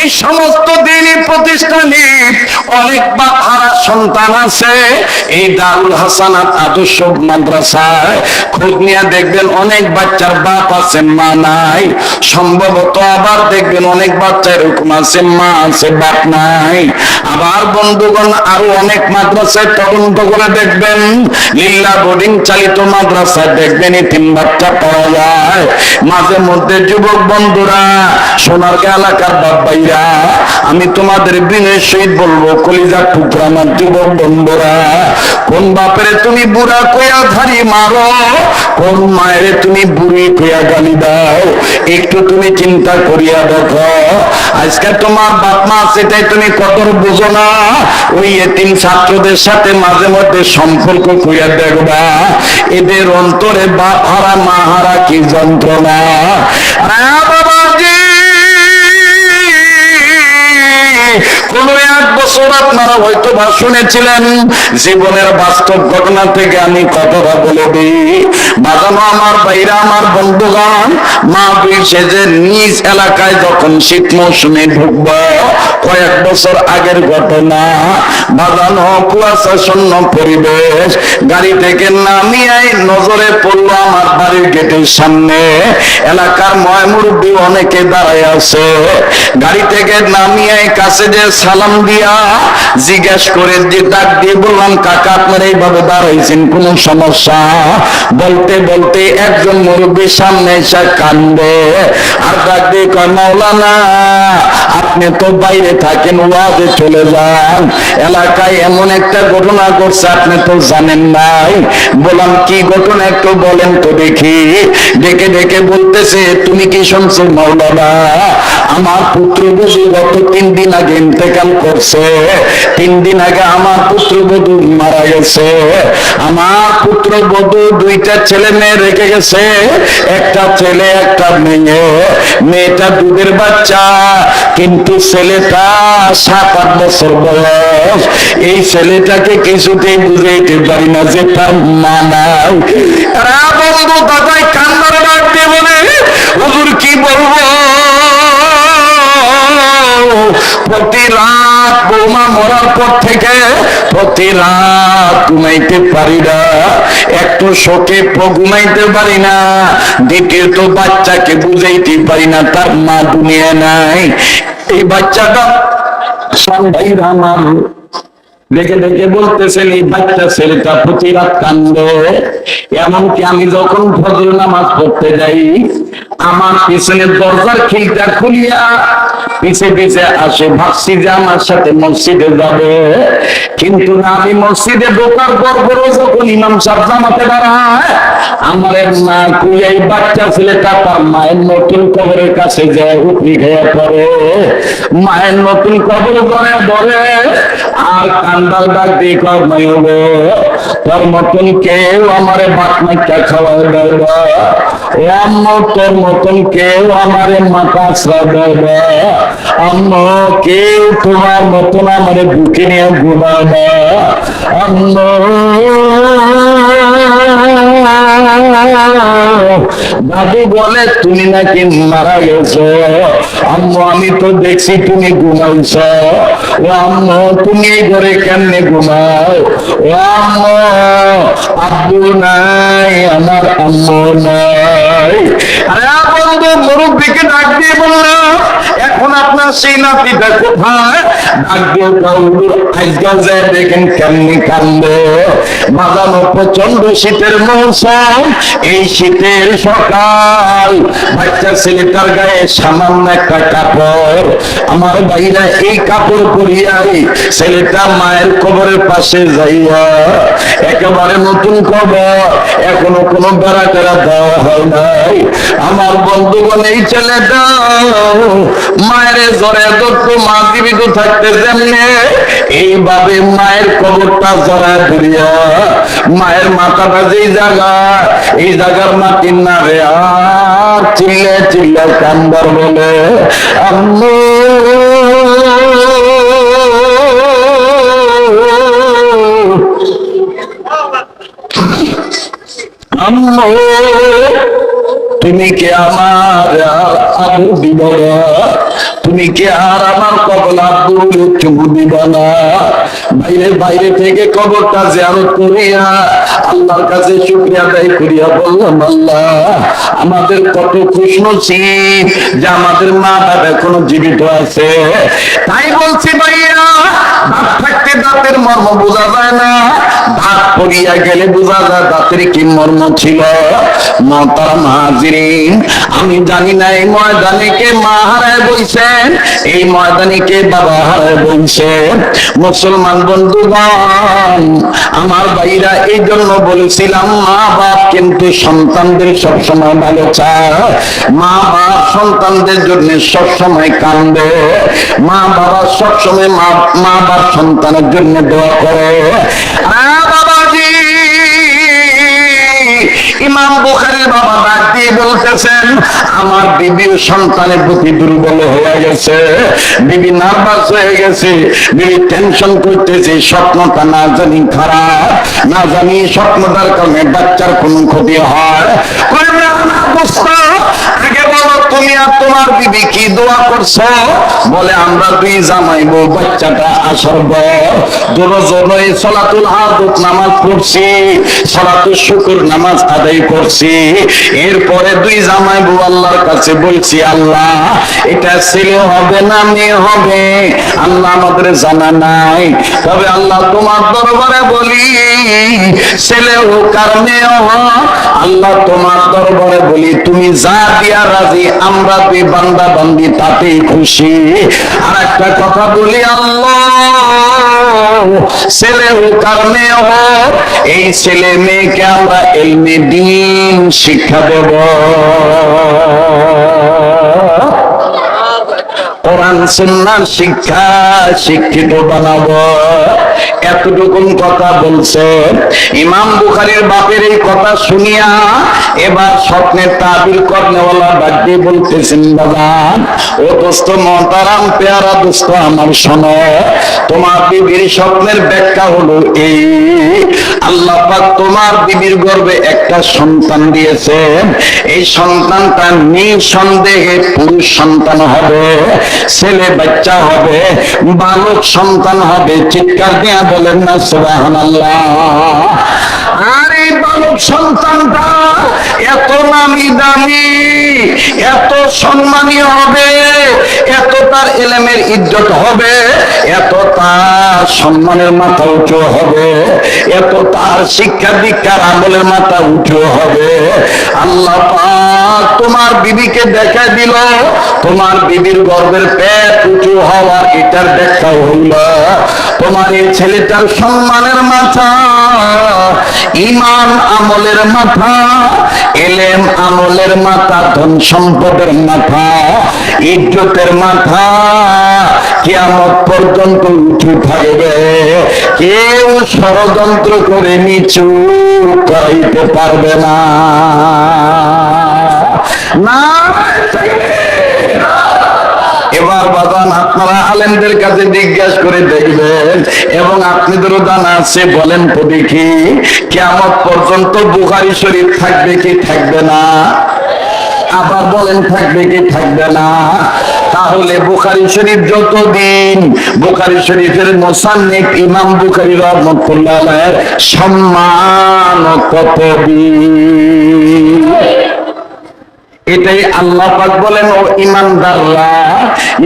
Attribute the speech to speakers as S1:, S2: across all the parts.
S1: এই সমস্ত দিনই প্রতিষ্ঠানে অনেক সন্তান আছে। এই দারুল আদর্শ মাদ্রাসায় খোঁজ নিয়ে দেখবেন অনেক বাচ্চার বাপ আছে, মা নাই। সম্ভবত আবার দেখবেন অনেক আছে, মা আছে, বাপ নাই। আবার বন্ধুগণ, আরও অনেক মাদ্রাসায় তদন্ত করে দেখবেন। লিল্লা বোর্ডিং চালিত মাদ্রাসায় দেখবেন এই তিন বাচ্চা পাওয়া যায়। মাঝে মধ্যে যুবক বন্ধুরা সোনারকে এলাকার বাবাইরা আমি তোমাদের বিনয়ের সহিত বলব কলিজা টুকরা আমার যুবক বন্ধুরা। কোন বাপেরে তুমি বুড়া কইয়া ধারি মারো? কোন মায়ের তুমি বুড়ি কইয়া গালি দাও? একটু তুমি চিন্তা করিয়া দেখো। আজকে তোমার বাপ মা সেটাই তুমি কদর বুঝো না। ওই এতিম ছাত্রদের সাথে মাঝে মধ্যে সম্পর্ক করিয়া দেখবা। এদের অন্তরে বাপ হারা, মা হারা কি যন্ত্রণা? আরে কোন এক বছর আপনারা হয়তো বা শুনেছিলেন, জীবনের বাস্তব ঘটনা থেকে আমি কথাটা বাজানো আমার বাইরে আমার মা বলছে যে নিজ এলাকায় যখন শীত মৌসুমে ঢুকব, কয়েক বছর আগের ঘটনা। বাজানো কুয়াশা শূন্য পরিবেশ, গাড়ি থেকে নামিয়ে নজরে পড়ল আমার বাড়ির গেটের সামনে। এলাকার ময় মুরব্বী অনেকে দাঁড়ায় আছে। গাড়ি থেকে নামিয়ে কাছে যে সালাম দিয়া জিজ্ঞেস করে যে, ডাক দিয়ে বললাম, কাকা, আপনারা এইভাবে দাঁড়াইছেন, কোন সমস্যা? বলতে বলতে একজন মুরব্বীর সামনে এসে কান্দে। আর ডাক দিয়ে কয়, মাওলানা, আপনি তো বাইরে থাকেন, ওয়াজে চলে যান। এলাকায় এমন একটা ঘটনা ঘটছে, আপনি তো জানেন নাই। বললাম, কি ঘটনা একটু বলেন তো দেখি। ডেকে ডেকে বলতেছে, তুমি কি শুনছো মাওলানা? আমার পুত্র বুঝি গত তিন দিন আগে ইন্তেকাল করছে। তিন দিন আগে আমার পুত্র বধূ মারা গেছে। আমার পুত্র বধূ দুইটা ছেলে মেয়ে রেখে গেছে। একটা ছেলে, একটা মেয়ে। মেয়েটা দুধের বাচ্চা, কিন্তু ছেলেটা সাত, আট বছর বয়স। এই ছেলেটাকে কিছুতেই বুঝাইতে পারি না যে তার মা নাই। বন্ধু দাদাই কান্নার ডাক দিয়ে বলে হুজুর কি বলব? প্রতি রাত বৌমা মরার পর থেকে প্রতি রাত ঘুমাইতে পারি না। একটু শোকে ঘুমাইতে পারি না। দ্বিতীয়ত বাচ্চাকে বুঝাইতে পারি না, তার মা দুনিয়া নাই। এই বাচ্চাটা সন্ধ্যাইরা আমার দেখে দেখে বলতেছেন, এই বাচ্চা ছেলেটা প্রতি রাত কান্দে। এমনকি আমি যখন ফজর নামাজ পড়তে যাই, আমার পিছনে দরজার খিলটা খুলিয়া পিছে পিছে আসে, ভাবছি যে আমার সাথে মসজিদে যাবে। কিন্তু না, আমি মসজিদে ঢোকার পর পরও যখন ইমাম সাহেব জামাতে দাঁড়ায়, আমার মা এই বাচ্চা ছেলেটা তার মায়ের নতুন কবরের কাছে যায়, উপরি খেয়ে পড়ে। মায়ের নতুন কবর করে ধরে আর কান্দাল ডাক দিয়ে কর মাইও গো তোর মতন কেউ আমারে ভাত মাইকা খাওয়াই দেয় না ও আম্মু তোর মতন কেউ আমারে মাথা আশ্রয় দেয় না আম্মু কেউ তোমার মতন আমারে বুকে নিয়ে ঘুমায় না আম্মু দাদু বলে, তুমি নাকি মারা গেছো? আম্মু, আমি তো দেখছি তুমি ঘুমাইছ। ও আম্মু, তুমি এই ঘরে কেমনে ঘুমাও? ও আম্মু, আব্বু নাই, আমার আম্মু নাই। আরে বন্ধু, মুরব্বীকে ডাক দিয়ে বললাম এখন আপনার সেই নাতিটা কোথায়? প্রচণ্ড শীতের মৌসুম এই শীতের সকাল বাচ্চা ছেলেটার গায়ে সামান্য একটা কাপড় আমার ভাইরা এই কাপড় পরিয়াই ছেলেটা মায়ের কবরের পাশে যাইয়া একেবারে নতুন কবর এখনও কোনো বেড়া টেরা দেওয়া হয় নাই আমার বন্ধুগণ, এই ছেলেটা মায়ের জ্বরে দত্ত মা জীবিত থাকতে এইভাবে মায়ের কবরটা ধরিয়া মায়ের মাথাটা যেই জায়গা এই জায়গার মাটির না রে আর চিল্লে চিল্লে কান্দার বলে আম্মু আম্মু তুমি কি আমার আবু দিব তুমি কি আর আমার কবল চুমু দিব না? বাইরে বাইরে থেকে কবরটা জিয়ারত করিয়া আল্লাহর কাছে শুক্রিয়া আদায় করিয়া বললাম, আল্লাহ, আমাদের কত ছিপ যে আমাদের মা বাবা এখনও জীবিত আছে। তাই বলছি ভাইয়া দাঁত থাকতে দাঁতের মর্ম বোঝা যায় না। পড়িয়া গেলে বোঝা যায় দাঁতের কি মর্ম ছিল। আমি জানি না এই ময়দানে কে মা হারায় এই ময়দানে কে বাবা হারায় মুসলমান বন্ধুগণ, আমার ভাইরা এই জন্য বলেছিলাম, মা বাপ কিন্তু সন্তানদের সবসময় ভালো চায়। মা বাপ সন্তানদের জন্য সবসময় কান্দে। মা বাবা সবসময় মা মা বাপ সন্তানের জন্য দোয়া করে। ইমাম বুখারীর বাবা দিয়ে বলতেছেন, আমার বিবির সন্তানের প্রতি দুর্বল হয়ে গেছে, বিবি নার্ভাস হয়ে গেছে, বিবি টেনশন করতেছে, স্বপ্নটা না জানি খারাপ, না জানি স্বপ্নটার কারণে বাচ্চার কোনো ক্ষতি হয় না, না, দোস্ত, আগে বলো তুমি আর তোমার কি দোয়া করছ? বলে, আমরা দুই জামাই বউ, বাচ্চাটা সলাতুল নামাজ পড়ছি, সলাতুল শুকুর নামাজ আদায় করছি। এরপরে দুই জামাই বউ আল্লাহর কাছে বলছি, আল্লাহ, এটা ছেলে হবে না মেয়ে হবে? আল্লাহ আমাদের জানা নাই। তবে আল্লাহ তোমার দরবারে বলি, ছেলে হোক আর মেয়ে হোক, আল্লাহ তোমার দরবারে বলি, তুমি যা দিয়া রাজি আমরা দুই বান্দা বান্দি, তাতেই খুশি। আর একটা কথা বলি, আল্লাহ ছেলে হোক আর হোক এই ছেলে মেয়েকে আমরা এলমে দিন শিক্ষা দেব। কোরআন সুন্নার শিক্ষা, শিক্ষিত বানাবো। এতটুকুন কথা বলছে। ইমাম বুখারীর বাপের এই কথা শুনিয়া এবার স্বপ্নের তাবির কর্নেওয়ালা ডাক দিয়ে বলতেছেন, বাবা, ও দোস্ত মহতারাম পেয়ারা দোস্ত আমার শোনো, তোমার বিবির স্বপ্নের ব্যাখ্যা হলো এই। আল্লাহ পাক তোমার বিবির গর্ভে একটা সন্তান দিয়েছেন এই সন্তানটা নিঃসন্দেহে পুরুষ সন্তান হবে, ছেলে বাচ্চা হবে, বালক সন্তান হবে। চিৎকার দিয়া বলেন না সুবাহান আর বালক সন্তানটা এত নামি দামি, এত সম্মানীয় হবে, এত তার এলেমের ইজ্জত হবে, এত তার সম্মানের মাথা উঁচু হবে, এত তার শিক্ষা দীক্ষার আমলের মাথা উঁচু হবে। আল্লাহ তোমার বিবিকে দেখা দিল, তোমার বিবির গর্বের পেট উঁচু হওয়া এটার দেখা হইল, তোমার এই ছেলেটার সম্মানের মাথা ইমান আমলের মাথা, এলেম আমলের মাথা, ধন সম্পদের মাথা, ইজ্জতের মাথা। কিয়ামত পর্যন্ত উঠে থাকবে। কেউ ষড়যন্ত্র করে নিচু করাইতে পারবে না। না এবার বাদান আপনারা আলেমদের কাছে জিজ্ঞাসা করে দেখবেন, এবং আপনাদেরও জানা আছে, বলেন তো দেখি কেমন পর্যন্ত বুখারি শরীফ থাকবে কি থাকবে না? আবার বলেন, থাকবে কি থাকবে না? তাহলে বুখারি শরীফ যতদিন, বুখারি শরীফের মোসান্নিক ইমাম বুখারি রহমতুল্লাহ সম্মান কতদিন এটাই আল্লাহ পাক বলেন, ও ইমানদাররা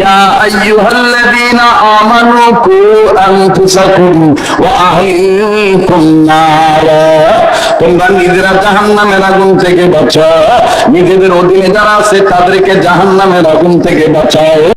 S1: ইয়া আইয়ুহাল্লাযীনা আমানু কু আনফুসাকুম ওয়া আহলিকুম নারা। তোমরা নিজেরা জাহান্নামের আগুন থেকে বাঁচাও। নিজেদের অধীনে যারা আছে তাদেরকে জাহান্নামের আগুন থেকে বাঁচাও।